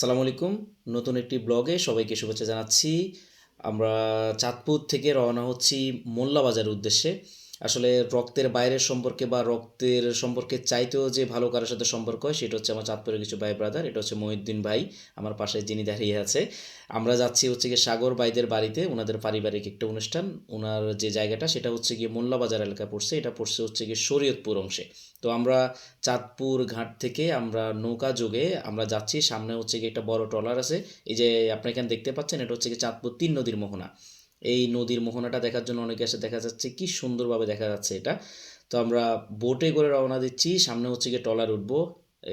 আসসালামু আলাইকুম। নতুন একটি ব্লগে সবাইকে শুভেচ্ছা জানাচ্ছি। আমরা চাঁদপুর থেকে রওনা হচ্ছি মোল্লা বাজারের উদ্দেশ্যে। আসলে রক্তের বাইরের সম্পর্কে বা রক্তের সম্পর্কে চাইতেও যে ভালো কারোর সাথে সম্পর্ক হয়, সেটা হচ্ছে আমার চাঁদপুরের কিছু ভাই ব্রাদার এটা হচ্ছে মহিউদ্দিন ভাই, আমার পাশে যিনি দাঁড়িয়ে আছে। আমরা যাচ্ছি হচ্ছে গিয়ে সাগর ভাইদের বাড়িতে ওনাদের পারিবারিক একটা অনুষ্ঠান। ওনার যে জায়গাটা, সেটা হচ্ছে গিয়ে মোল্লা বাজার এলাকায় পড়ছে, এটা পড়ছে হচ্ছে গিয়ে শরীয়তপুর অংশে। তো আমরা চাঁদপুর ঘাট থেকে আমরা নৌকা যোগে আমরা যাচ্ছি, সামনে হচ্ছে গিয়ে একটা বড় ট্রলার আছে। এই যে আপনি এখানে দেখতে পাচ্ছেন, এটা হচ্ছে গিয়ে চাঁদপুর তিন নদীর মোহনা। এই নদীর মোহনাটা দেখার জন্য অনেকে এসে দেখা যাচ্ছে, কি সুন্দরভাবে দেখা যাচ্ছে এটা। তো আমরা বোটে করে রওনা দিচ্ছি, সামনে হচ্ছে গিয়ে টলার উঠবো,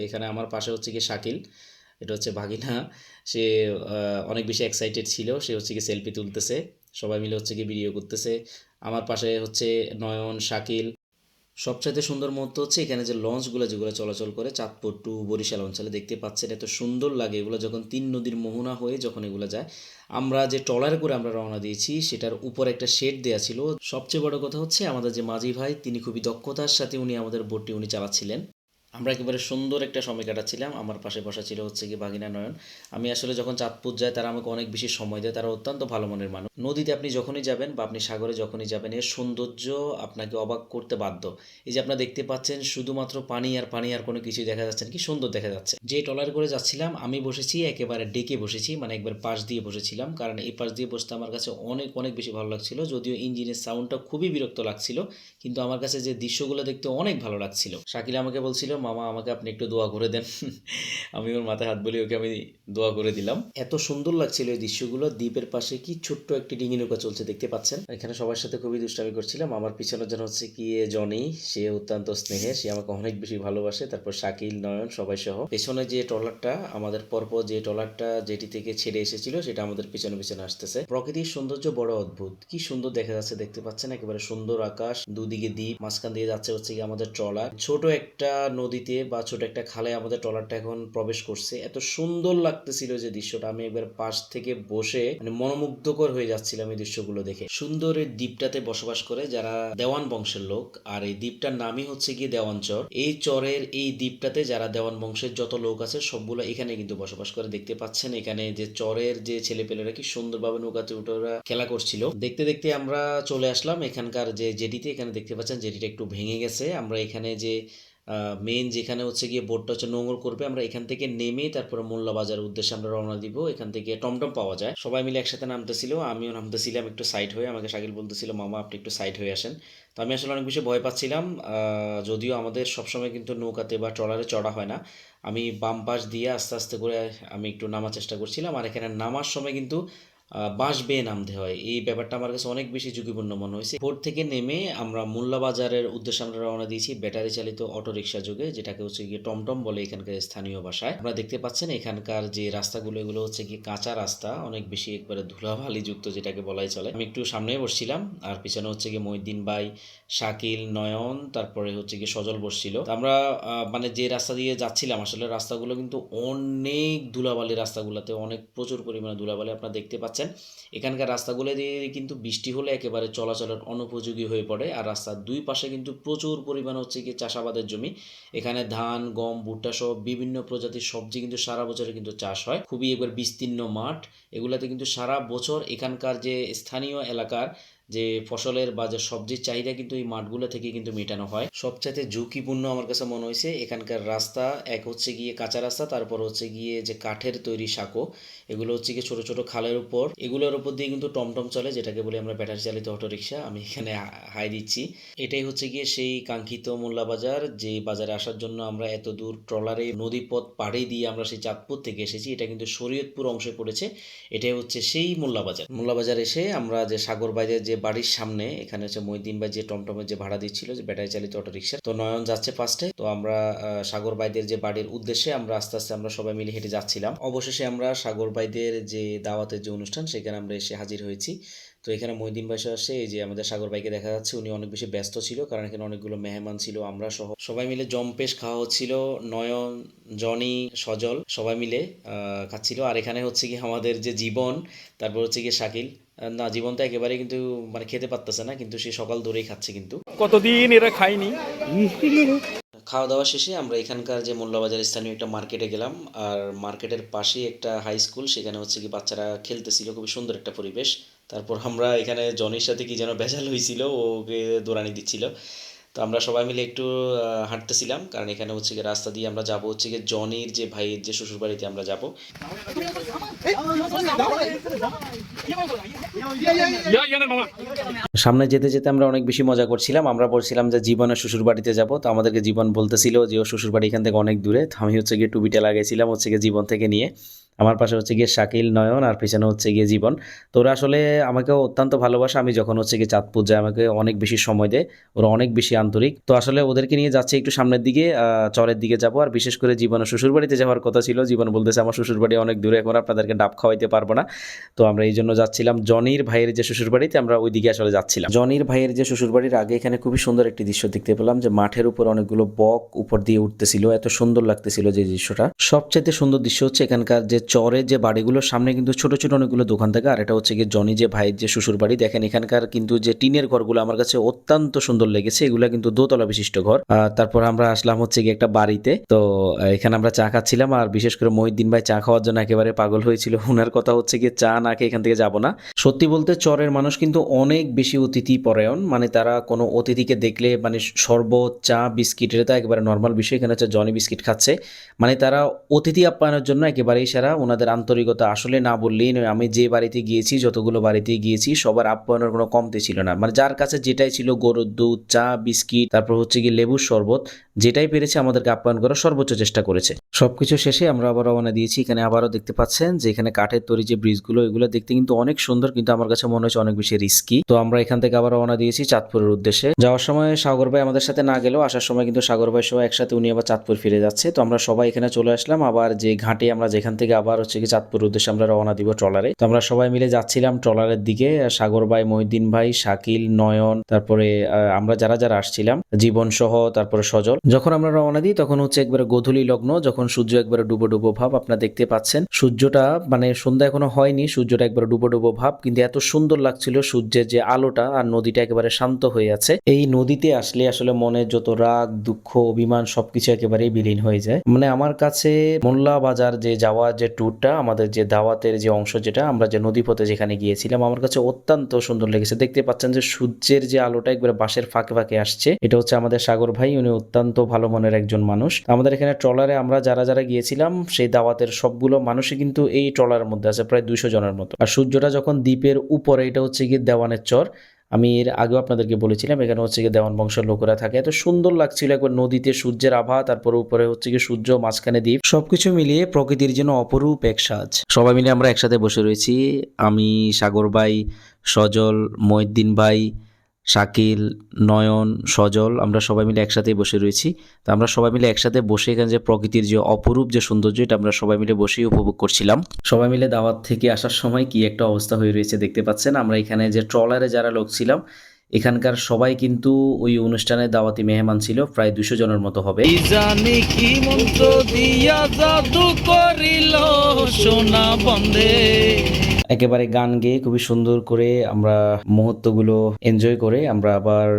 এখানে আমার পাশে হচ্ছে গিয়ে শাকিল, এটা হচ্ছে ভাগিনা, সে অনেক বেশি এক্সাইটেড ছিল, সে হচ্ছে গিয়ে সেলফি তুলতেছে, সবাই মিলে হচ্ছে গিয়ে ভিডিও করতেছে। আমার পাশে হচ্ছে নয়ন, শাকিল সবচাইতে সুন্দর মুহূর্ত হচ্ছে এখানে যে লঞ্চগুলো যেগুলো চলাচল করে চাঁদপুর টু বরিশাল অঞ্চলে দেখতে পাচ্ছেন, এত সুন্দর লাগে। এগুলো যখন তিন নদীর মোহনা হয়ে যখন এগুলো যায়, আমরা যে ট্রলার করে আমরা রওনা দিয়েছি, সেটার উপর একটা শেড দেওয়া ছিল। সবচেয়ে বড় কথা হচ্ছে আমাদের যে মাঝি ভাই, তিনি খুবই দক্ষতার সাথে উনি আমাদের বোটটি উনি চালাচ্ছিলেন। আমরা একেবারে সুন্দর একটা সময় কাটাচ্ছিলাম। আমার পাশে বসা ছিল হচ্ছে কি বাগিনা নয়ন। আমি আসলে যখন চাঁদপুর যাই, তারা আমাকে অনেক বেশি সময় দেয়। তারা অত্যন্ত ভালো মনের মানুষ। নদীতে আপনি যখনই যাবেন বা আপনি সাগরে যখনই যাবেন, এর সৌন্দর্য আপনাকে অবাক করতে বাধ্য। এই যে আপনারা দেখতে পাচ্ছেন, শুধুমাত্র পানি আর পানি আর কোনো কিছুই দেখা যাচ্ছে কি সুন্দর দেখা যাচ্ছে। যে ট্রলার করে যাচ্ছিলাম, আমি বসেছি, একেবারে ডেকে বসেছি মানে একবার পাশ দিয়ে বসেছিলাম। কারণ এই পাশ দিয়ে বসতে আমার কাছে অনেক অনেক বেশি ভালো লাগছিল। যদিও ইঞ্জিনের সাউন্ডটা খুবই বিরক্ত লাগছিল, কিন্তু আমার কাছে যে দৃশ্যগুলো দেখতে অনেক ভালো লাগছিল। শাকিল আমাকে বলছিল মামা, আমাকে আপনি একটু দোয়া করে দেন। আমি ওর মাথায় হাত বলি ওকে আমি দোয়া করে দিলাম। এত সুন্দর লাগছিল এই দৃশ্যগুলো। দ্বীপের পাশে কি ছোট্ট একটি ডিঙি নৌকা চলছে দেখতে পাচ্ছেন? এখানে সবার সাথে খুবই দুষ্টামি করছিলাম। আমার পিছনের জন হচ্ছে কি জনি, সে অত্যন্ত স্নেহে, সে আমাকে অনেক বেশি ভালোবাসে। তারপর শাকিল, নয়ন, সবাই সহ। পেছনে যে ট্রলারটা, আমাদের পরপর যে ট্রলারটা যেটি থেকে ছেড়ে এসেছিল, সেটা আমাদের পিছনে পিছনে আসতেছে। প্রকৃতির সৌন্দর্য বড় অদ্ভুত। কি সুন্দর দেখা যাচ্ছে দেখতে পাচ্ছেন? একেবারে সুন্দর আকাশ, দুদিকে দ্বীপ, মাঝখান দিয়ে যাচ্ছে হচ্ছে কি আমাদের ট্রলার। ছোট একটা নদীতে বা ছোট একটা খালে আমাদের ট্রলারটা এখন প্রবেশ করছে। এত সুন্দর লাগতেছিল যে দৃশ্যটা। আমি একবার পাশ থেকে বসে মানে মনোমুগ্ধকর হয়ে যাচ্ছিলাম এই দৃশ্যগুলো দেখে। সুন্দর এই দ্বীপটাতে বসবাস করে যারা দেওয়ান বংশের লোক। আর এই দ্বীপটার নামই হচ্ছে গিয়ে দেওয়ান চর। এই চরের এই দ্বীপটাতে যারা দেওয়ান বংশের যত লোক আছে, সবগুলো এখানে কিন্তু বসবাস করে। দেখতে পাচ্ছেন এখানে যে চরের যে ছেলেপেলেরা কি সুন্দরভাবে নৌকাতে উঠে ওরা খেলা করছিল। দেখতে দেখতে আমরা চলে আসলাম। এখানকার যে জেটিতে এখানে দেখতে পাচ্ছেন জেটিটা একটু ভেঙে গেছে। আমরা এখানে যে মেন যেখানে হচ্ছে গিয়ে বোটটা হচ্ছে নোংর করবে, আমরা এখান থেকে নেমে তারপরে মোল্লা বাজার উদ্দেশ্যে আমরা রওনা দিব। এখান থেকে টমটম পাওয়া যায়। সবাই মিলে একসাথে নামতেছিল, আমিও নামতেছিলাম একটু সাইড হয়ে। আমাকে শাকিল বলতেছিল, মামা, আপনি একটু সাইড হয়ে আসেন। তো আমি আসলে অনেক বেশি ভয় পাচ্ছিলাম। যদিও আমাদের সবসময় কিন্তু নৌকাতে বা ট্রলারে চড়া হয় না। আমি বাম পাশ দিয়ে আস্তে আস্তে করে আমি একটু নামার চেষ্টা করছিলাম। আর এখানে নামার সময় কিন্তু বাঁশ বেয়ে নামতে হয়। এই ব্যাপারটা আমার কাছে অনেক বেশি ঝুঁকিপূর্ণ মনে হয়েছে। বোট থেকে নেমে আমরা মোল্লা বাজারের উদ্দেশ্যে আমরা রওনা দিয়েছি ব্যাটারি চালিত অটো রিক্সা যোগে, যেটাকে হচ্ছে গিয়ে টমটম বলে এখানকার স্থানীয় ভাষায়। আপনারা দেখতে পাচ্ছেন এখানকার যে রাস্তাগুলো, এগুলো হচ্ছে গিয়ে কাঁচা রাস্তা, অনেক বেশি একবারে ধুলাবালি যুক্ত যেটাকে বলাই চলে। আমি একটু সামনে বসছিলাম, আর পিছনে হচ্ছে গিয়ে মহিদ্দিন ভাই, শাকিল, নয়ন, তারপরে হচ্ছে গিয়ে সজল বসছিল। আমরা মানে যে রাস্তা দিয়ে যাচ্ছিলাম, আসলে রাস্তাগুলো কিন্তু অনেক ধুলাবালি রাস্তাগুলোতে, অনেক প্রচুর পরিমাণে ধুলাবালি। আপনারা দেখতে পাচ্ছেন এখানকার রাস্তাগুলো দিয়ে কিন্তু বৃষ্টি হলে একেবারে চলাচলের অনুপযোগী হয়ে পড়ে। আর রাস্তার দুই পাশে কিন্তু প্রচুর পরিমাণে হচ্ছে কি চাষাবাদের জমি। এখানে ধান, গম, ভুট্টা সহ বিভিন্ন প্রজাতির সবজি কিন্তু সারা বছরে কিন্তু চাষ হয়। খুবই একবার বিস্তীর্ণ মাঠ। এগুলাতে কিন্তু সারা বছর এখানকার যে স্থানীয় এলাকার যে ফসলের বা যে সবজির চাহিদা কিন্তু এই মাঠগুলো থেকে কিন্তু মেটানো হয়। সবচাইতে ঝুঁকিপূর্ণ আমার কাছে মনে হয়েছে এখানকার রাস্তা, এক হচ্ছে গিয়ে কাঁচা রাস্তা, তারপর হচ্ছে গিয়ে যে কাঠের তৈরি সাঁকো। এগুলো হচ্ছে গিয়ে ছোট ছোট খালের উপর। এগুলোর উপর দিয়ে কিন্তু টমটম চলে, যেটাকে বলি আমরা ব্যাটারি চালিত অটো রিক্সা আমি এখানে হাই দিচ্ছি। এটাই হচ্ছে গিয়ে সেই কাঙ্ক্ষিত মোল্লা বাজার, যে বাজারে আসার জন্য আমরা এত দূর ট্রলারে নদীপথ পাড়ি দিয়ে আমরা সেই চাঁদপুর থেকে এসেছি। এটা কিন্তু শরীয়তপুর অংশে পড়েছে। এটাই হচ্ছে সেই মোল্লা বাজার। মোল্লা বাজার এসে আমরা যে সাগর বাইরের যে বাড়ির সামনে, এখানে হচ্ছে মহিদিন ভাই যে টমটমের যে ভাড়া দিচ্ছিল, যে ব্যাটারি চালিত অটো রিক্সা তো নয়ন যাচ্ছে ফার্স্টে। তো আমরা সাগর বাইদের যে বাড়ির উদ্দেশ্যে আমরা আস্তে আস্তে আমরা সবাই মিলে হেঁটে যাচ্ছিলাম। অবশেষে আমরা সাগর বাইদের যে দাওয়াতের যে অনুষ্ঠান সেখানে আমরা এসে হাজির হয়েছি। তো এখানে মহিদিন ভাই সহ আসে এই যে আমাদের সাগর ভাইকে দেখা যাচ্ছে উনি অনেক বেশি ব্যস্ত ছিল কারণ এখানে অনেকগুলো মেহমান ছিল আমরা সহ। সবাই মিলে জম্পেশ খাওয়া হচ্ছিল নয়ন জনি সজল সবাই মিলে আহ, খাচ্ছিল। আর এখানে হচ্ছে কি আমাদের যে জীবন তারপর হচ্ছে কি শাকিল। না জীবন তো একেবারে কিন্তু মানে খেতে পারতেছে না কিন্তু সে সকাল ধরেই খাচ্ছে কিন্তু। কতদিন এরা খায়নি? খাওয়া দাওয়া শেষে আমরা এখানকার যে মোল্লাবাজার স্থানীয় একটা মার্কেটে গেলাম। আর মার্কেটের পাশেই একটা হাই স্কুল সেখানে হচ্ছে কি বাচ্চারা খেলতেছিল, খুবই সুন্দর একটা পরিবেশ। তারপর আমরা এখানে জনের সাথে কি যেন ভেজাল হয়েছিল, ওকে দৌড়ানি দিচ্ছিল। তো আমরা সবাই মিলে একটু হাঁটতেছিলাম। কারণ এখানে হচ্ছে গিয়ে রাস্তা দিয়ে আমরা যাব হচ্ছে গিয়ে জনির যে ভাইয়ের যে শ্বশুর বাড়িতে আমরা যাব। সামনে যেতে যেতে আমরা অনেক বেশি মজা করছিলাম। আমরা বলছিলাম যে জীবনের শ্বশুর বাড়িতে যাব। তো আমাদেরকে জীবন বলতেছিল যে ও শ্বশুর বাড়ি এখান থেকে অনেক দূরে। তো আমি হচ্ছে গিয়ে টুপিটা লাগাইছিলাম হচ্ছে গিয়ে জীবন থেকে নিয়ে। আমার পাশে হচ্ছে গিয়ে শাকিল, নয়ন আর পিছনে হচ্ছে গিয়ে জীবন। তো ওরা আসলে আমাকে অত্যন্ত ভালোবাসে। আমি যখন হচ্ছে গিয়ে চাঁদপুর যাই, আমাকে অনেক বেশি সময় দেয়। ওরা অনেক বেশি আন্তরিক। তো আসলে ওদেরকে নিয়ে যাচ্ছে একটু সামনের দিকে চরের দিকে যাব। আর বিশেষ করে জীবনের শ্বশুর বাড়িতে যাওয়ার কথা ছিল। জীবন বলতেছে, আমার শ্বশুর বাড়ি অনেক দূরে, এখন আপনাদেরকে ডাব খাওয়াইতে পারব না। তো আমরা এই জন্য যাচ্ছিলাম। জনির ভাইয়ের যে শ্বশুর বাড়িতে আমরা ওই দিকে আসলে যাচ্ছিলাম। জনির ভাইয়ের যে শ্বশুর বাড়ির আগে এখানে খুবই সুন্দর একটি দৃশ্য দেখতে পেলাম যে মাঠের উপর অনেকগুলো বক উপর দিয়ে উঠতেছিল। এত সুন্দর লাগতেছিল যে দৃশ্যটা। সবচেয়ে সুন্দর দৃশ্য হচ্ছে এখানকার যে চরের যে বাড়িগুলোর সামনে কিন্তু ছোট ছোট অনেকগুলো দোকান থাকে। আর এটা হচ্ছে গিয়ে জনি যে ভাইয়ের যে শ্বশুর বাড়ি। দেখেন, এখানকার কিন্তু যে টিনের ঘরগুলো আমার কাছে অত্যন্ত সুন্দর লেগেছে। এগুলো কিন্তু দোতলা বিশিষ্ট ঘর। তারপর আমরা আসলাম হচ্ছে গিয়ে একটা বাড়িতে। তো এখানে আমরা চা খাচ্ছিলাম। আর বিশেষ করে মহিদ্দিন ভাই চা খাওয়ার জন্য একেবারে পাগল হয়েছিল। ওনার কথা হচ্ছে গিয়ে চা না খেয়ে এখান থেকে যাব না। সত্যি বলতে চরের মানুষ কিন্তু অনেক বেশি অতিথি পরায়ণ। মানে তারা কোনো অতিথিকে দেখলে মানে শরবত, চা বিস্কিট এটা তো একেবারে নর্মাল বিষয়। এখানে হচ্ছে জনি বিস্কিট খাচ্ছে। মানে তারা অতিথি আপ্যায়নের জন্য একেবারেই সেরা। ওনাদের আন্তরিকতা আসলে না বললেই নয়। আমি যে বাড়িতে গিয়েছি, যতগুলো বাড়িতে গিয়েছি, সবার আপ্যায়নের কোনো কমতে ছিল না। মানে যার কাছে যেটাই ছিল, গরুর দুধ, চা, বিস্কিট, তারপর হচ্ছে গিয়ে লেবুর শরবত যেটাই পেরেছে আমাদেরকে আপ্যায়ন করার সর্বোচ্চ চেষ্টা করেছে। সবকিছু শেষে আমরা আবার রওনা দিয়েছি, এখানে আবারও দেখতে পাচ্ছেন যে এখানে কাঠের তৈরি যে ব্রিজগুলো, এগুলো দেখতে কিন্তু অনেক সুন্দর, কিন্তু আমার কাছে মনে হয়েছে অনেক বেশি রিস্কি তো আমরা এখান থেকে আবার রওনা দিয়েছি চাঁদপুরের উদ্দেশ্যে। যাওয়ার সময় সাগর ভাই আমাদের সাথে না গেলেও, আসার সময় কিন্তু সাগর ভাই সহ একসাথে উনি আবার চাঁদপুর ফিরে যাচ্ছে। তো আমরা সবাই এখানে চলে আসলাম, আবার যে ঘাটে আমরা যেখান থেকে আবার হচ্ছে কি চাঁদপুর উদ্দেশ্যে আমরা রওনা দিব ট্রলারে। তো আমরা সবাই মিলে যাচ্ছিলাম ট্রলারের দিকে, সাগর ভাই, মহিদ্দিন ভাই, শাকিল, নয়ন, তারপরে আমরা যারা যারা আসছিলাম, জীবন সহ, তারপরে সজল। যখন আমরা রওনা দিই, তখন হচ্ছে একবারে গোধূলি লগ্ন, যখন সূর্য একবারে ডুবো ডুবো ভাব আপনারা দেখতে পাচ্ছেন। সূর্যটা মানে সন্ধ্যা এখনও হয়নি, সূর্যটা একবারে ডুবো ডুবো ভাব, কিন্তু এত সুন্দর লাগছিল সূর্যের যে আলোটা আর নদীটা একেবারে শান্ত হয়ে আছে। এই নদীতে আসলে আসলে মনে যত রাগ, দুঃখ, অভিমান সবকিছু একেবারেই বিলীন হয়ে যায়। মানে আমার কাছে মোল্লা বাজার যে যাওয়া যে ট্যুরটা আমাদের যে দাওয়াতের যে অংশ যেটা, আমরা যে নদীপথে যেখানে গিয়েছিলাম, আমার কাছে অত্যন্ত সুন্দর লেগেছে। দেখতে পাচ্ছেন যে সূর্যের যে আলোটা একবারে বাঁশের ফাঁকে ফাঁকে আসছে। এটা হচ্ছে আমাদের সাগর ভাই, উনি অত্যন্ত ভালো মনের একজন মানুষ। আমাদের এখানে ট্রলারে আমরা যারা যারা গিয়েছিলাম, সেই দাওয়াতের সবগুলো মানুষই কিন্তু এই ট্রলারের মধ্যে আছে, প্রায় দুইশো জনের মতো। আর সূর্যটা যখন দ্বীপের উপরে, এটা হচ্ছে গিয়ে দেওয়ানের চর। আমি এর আগেও আপনাদেরকে বলেছিলাম, এখানে হচ্ছে গিয়ে দেওয়ান বংশের লোকেরা থাকে। এত সুন্দর লাগছিল একবার নদীতে সূর্যের আভা, তারপর উপরে হচ্ছে গিয়ে সূর্য, মাঝখানে দ্বীপ। সবকিছু মিলিয়ে প্রকৃতির জন্য অপরূপ এক সাজ। সবাই মিলে আমরা একসাথে বসে রয়েছি। আমি, সাগর ভাই, সজল মহিদ্দিন ভাই শাকিল, নয়ন, সজল, আমরা সবাই মিলে একসাথেই বসে রয়েছি। তো আমরা সবাই মিলে একসাথে বসে এখানে যে প্রকৃতির যে অপরূপ যে সৌন্দর্য, এটা আমরা সবাই মিলে বসেই উপভোগ করছিলাম। সবাই মিলে দাওয়াত থেকে আসার সময় কি একটা অবস্থা হয়ে রয়েছে দেখতে পাচ্ছেন? আমরা এখানে যে ট্রলারে যারা লোক ছিলাম, এখানকার সবাই কিন্তু ওই অনুষ্ঠানে দাওয়াতি মেহমান ছিল, প্রায় দুশো জনের মতো হবে। জানি কি মন্ত্র দিয়া জাদু করিল, সোনা বন্দে। একেবারে গান গেয়ে খুবই সুন্দর করে আমরা মুহূর্তগুলো এনজয় করে আমরা আবার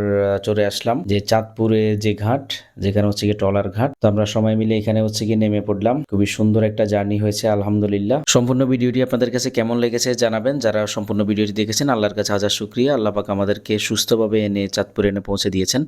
চলে আসলাম যে চাঁদপুরে যে ঘাট, যেখানে হচ্ছে গিয়ে ট্রলার ঘাট। তো আমরা সবাই মিলে এখানে হচ্ছে গিয়ে নেমে পড়লাম। খুবই সুন্দর একটা জার্নি হয়েছে, আলহামদুলিল্লাহ। সম্পূর্ণ ভিডিওটি আপনাদের কাছে কেমন লেগেছে জানাবেন। যারা সম্পূর্ণ ভিডিওটি দেখেছেন, আল্লাহর কাছে হাজার শুক্রিয়া। আল্লাহ পাক আমাদেরকে সুস্থভাবে এনে চাঁদপুরে এনে পৌঁছে দিয়েছেন।